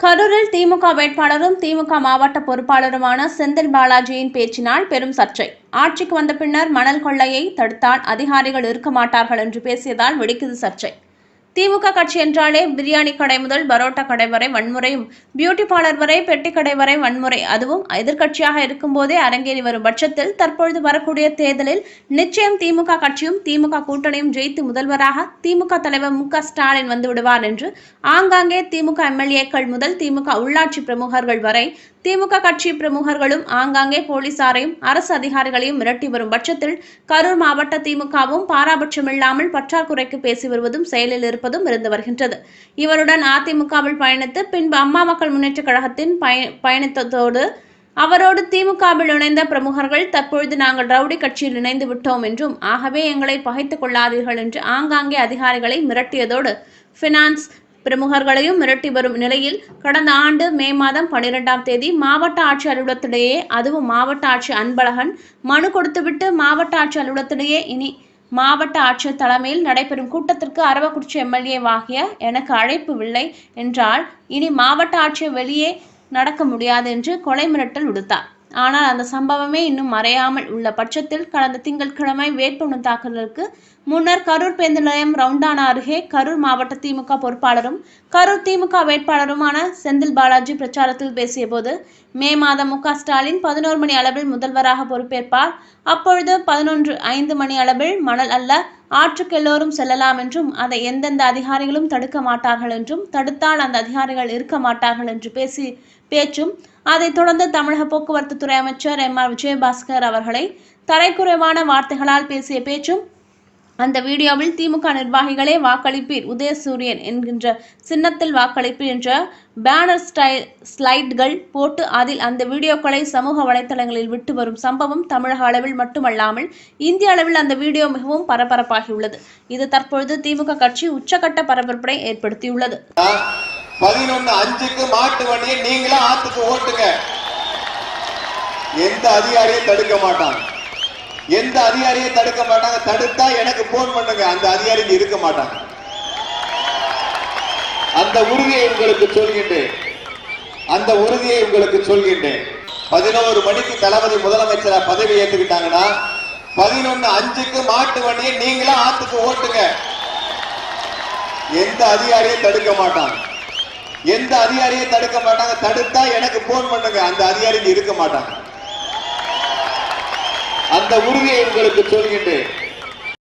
கரூரில் திமுக வேட்பாளரும் திமுக மாவட்ட பொறுப்பாளருமான செந்தில் பாலாஜியின் பேச்சினால் பெரும் சர்ச்சை. ஆட்சிக்கு வந்த பின்னர் மணல் கொள்ளையை தடுத்தால் அதிகாரிகள் இருக்க மாட்டார்கள் என்று பேசியதால் வெடிக்குது சர்ச்சை. திமுக கட்சி என்றாலே பிரியாணி கடை முதல் பரோட்டா கடை வரை வன்முறையும் பியூட்டி பார்லர் வரை பெட்டி கடை வரை வன்முறை. அதுவும் எதிர்க்கட்சியாக இருக்கும்போதே அரங்கேறி வரும் பட்சத்தில் தற்பொழுது வரக்கூடிய தேர்தலில் நிச்சயம் திமுக கட்சியும் திமுக கூட்டணியும் ஜெயித்து முதல்வராக திமுக தலைவர் மு ஸ்டாலின் வந்து விடுவார் என்று ஆங்காங்கே திமுக எம்எல்ஏக்கள் முதல் திமுக உள்ளாட்சி பிரமுகர்கள் வரை திமுக கட்சி பிரமுகர்களும் ஆங்காங்கே போலீசாரையும் அரசு அதிகாரிகளையும் மிரட்டி வரும் பட்சத்தில் கரூர் மாவட்ட திமுகவும் பாராபட்சமில்லாமல் பற்றாக்குறைக்கு பேசி வருவதும் செயலில் இருப்பதும் இருந்து வருகின்றது. இவருடன் அதிமுகவில் பயணித்து பின்பு அம்மா மக்கள் முன்னேற்ற கழகத்தின் பய பயணித்ததோடு அவரோடு திமுகவில் இணைந்த பிரமுகர்கள் தற்பொழுது நாங்கள் ரவுடி கட்சியில் இணைந்து விட்டோம் என்றும் ஆகவே எங்களை பகைத்துக் கொள்ளாதீர்கள் என்று ஆங்காங்கே அதிகாரிகளை மிரட்டியதோடு பினான்ஸ் பிரமுகர்களையும் மிரட்டி வரும் நிலையில் கடந்த ஆண்டு மே மாதம் பனிரெண்டாம் தேதி மாவட்ட ஆட்சி அலுவலகத்திடையே அதுவும் மாவட்ட ஆட்சி அன்பழகன் மனு கொடுத்துவிட்டு மாவட்ட ஆட்சி அலுவலகத்திலேயே இனி மாவட்ட ஆட்சியர் தலைமையில் நடைபெறும் கூட்டத்திற்கு அரவக்குறிச்சி எம்எல்ஏ வாகிய எனக்கு அழைப்பு இல்லை என்றால் இனி மாவட்ட ஆட்சியர் வெளியே நடக்க முடியாது என்று கொலை மிரட்டல் விடுத்தார். ஆனால் அந்த சம்பவமே இன்னும் மறையாமல் உள்ள பட்சத்தில் கடந்த திங்கட்கிழமை வேட்புமனு தாக்கலுக்கு முன்னர் கரூர் பேருந்து நிலையம் ரவுண்டானா அருகே கரூர் மாவட்ட திமுக பொறுப்பாளரும் கரூர் திமுக வேட்பாளருமான செந்தில் பாலாஜி பிரச்சாரத்தில் பேசியபோது மே மாதம் மு க ஸ்டாலின் பதினோரு மணி அளவில் முதல்வராக பொறுப்பேற்பார். அப்பொழுது பதினொன்று ஐந்து மணி அளவில் மணல் அல்ல ஆற்றுக்கு எல்லோரும் செல்லலாம் என்றும் அதை எந்தெந்த அதிகாரிகளும் தடுக்க மாட்டார்கள் என்றும் தடுத்தால் அந்த அதிகாரிகள் இருக்க மாட்டார்கள் என்று பேசி பேச்சும் அதைத் தொடர்ந்து தமிழக போக்குவரத்து துறை அமைச்சர் எம் ஆர் விஜயபாஸ்கர் அவர்களை தரைக்குறைவான வார்த்தைகளால் பேசிய பேச்சும் அந்த வீடியோவில் திமுக நிர்வாகிகளே வாக்களிப்பீர் உதயசூரியன் என்கின்ற சின்னத்தில் வாக்களிப்பீர் என்ற பேனர் ஸ்டைல் ஸ்லைட்கள் போட்டு அதில் அந்த வீடியோக்களை சமூக வலைத்தளங்களில் விட்டு வரும் சம்பவம் தமிழக அளவில் மட்டுமல்லாமல் இந்திய அளவில் அந்த வீடியோ மிகவும் பரபரப்பாகியுள்ளது. இது தற்பொழுது திமுக கட்சி உச்சகட்ட பரபரப்பை ஏற்படுத்தியுள்ளது. பதினொன்னு அஞ்சுக்கு மாட்டு வண்டியை நீங்களே ஆத்துக்கு ஓட்டுங்க. எந்த அதிகாரியும் தடுக்க மாட்டாங்க. எந்த அதிகாரியும் தடுக்க மாட்டாங்க. தடுத்தா எனக்கு போன் பண்ணுங்க. அந்த அதிகாரி இருக்க மாட்டாங்க. அந்த உறுதியை உங்களுக்கு சொல்கின்றேன். அந்த உறுதியை உங்களுக்கு சொல்கின்றேன். பதினோரு மணிக்கு தளபதி முதலமைச்சரா பதவி ஏற்றுக்கிட்டாங்கன்னா பதினொன்னு அஞ்சுக்கு மாட்டு வண்டியை நீங்களே ஆத்துக்கு ஓட்டுங்க. எந்த அதிகாரியும் தடுக்க மாட்டாங்க. எந்த அதிகாரியும் தடுக்க மாட்டாங்க? தடுத்தா எனக்கு போன் பண்ணுங்க. அந்த அதிகாரி இருக்க மாட்டாங்க. அந்த உறுதியை உங்களுக்கு சொல்கின்றேன்.